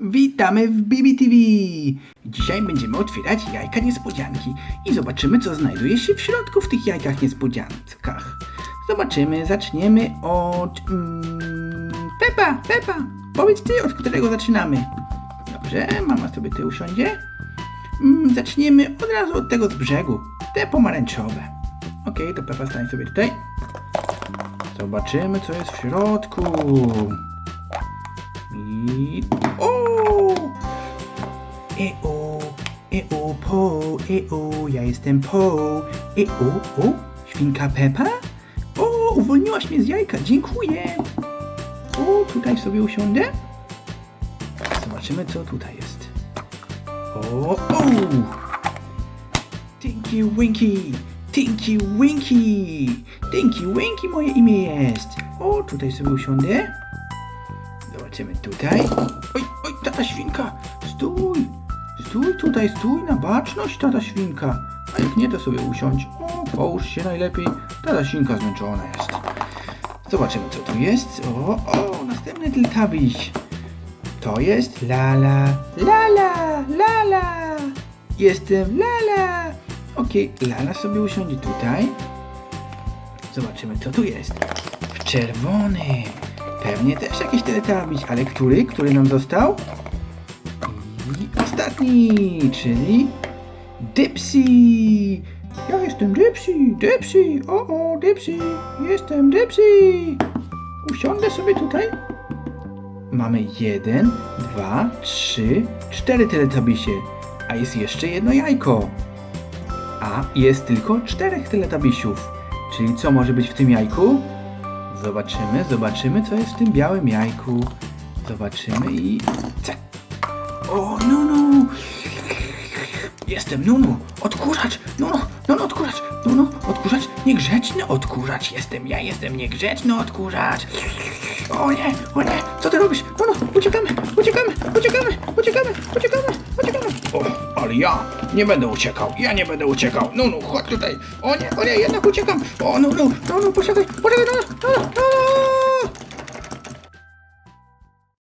Witamy w BBTV! Dzisiaj będziemy otwierać jajka niespodzianki i zobaczymy, co znajduje się w środku w tych jajkach niespodziankach. Zobaczymy, zaczniemy od... Mm, Pepa, Pepa, powiedz ty, od którego zaczynamy. Dobrze, mama sobie ty usiądzie. Mm, zaczniemy od razu od tego z brzegu, te pomarańczowe. Okej, to Pepa stań sobie tutaj. Zobaczymy, co jest w środku. I... O! E-o, e-o, po, e-o, ja jestem po. E-o, o, świnka Pepa? O, uwolniłaś mnie z jajka, dziękuję. O, tutaj sobie usiądę. Zobaczymy, co tutaj jest. O, o! Tinky Winky, Tinky Winky, Tinky Winky moje imię jest. O, tutaj sobie usiądę. Zobaczymy tutaj. Oj, oj, tata świnka! Stój! Stój tutaj, stój na baczność, tata świnka. A jak nie, to sobie usiądź. O, połóż się najlepiej. Tata świnka zmęczona jest. Zobaczymy, co tu jest. O, o, następny Teletubbies. To jest Lala. Lala, Lala. Jestem Lala. Okej, Lala sobie usiądzie tutaj. Zobaczymy, co tu jest. W czerwonym. Pewnie też jakiś Teletubbies, ale który? Który nam został? I ostatni, czyli Dipsy. Ja jestem Dipsy, Dipsy, o o, Dipsy, jestem Dipsy. Usiądę sobie tutaj. Mamy jeden, dwa, trzy, cztery Teletubbiesy, a jest jeszcze jedno jajko. A jest tylko czterech Teletubbiesiów. Czyli co może być w tym jajku? Zobaczymy, zobaczymy, co jest w tym białym jajku. Zobaczymy i... O, Nunu! Jestem Nunu! Odkurzacz! Nunu! Nunu, odkurzacz! Nunu, odkurzacz! Niegrzeczny odkurzacz! Jestem ja, jestem niegrzeczny odkurzacz! O nie, o nie! Co ty robisz? Nunu, uciekamy! Uciekamy! Uciekamy! Uciekamy! Uciekamy! Uciekamy! O, ale ja nie będę uciekał! Ja nie będę uciekał! Nunu, chodź tutaj! O nie, o nie, jednak uciekam! O, Nunu, Nunu, poczekaj! Poczekaj, Nunu!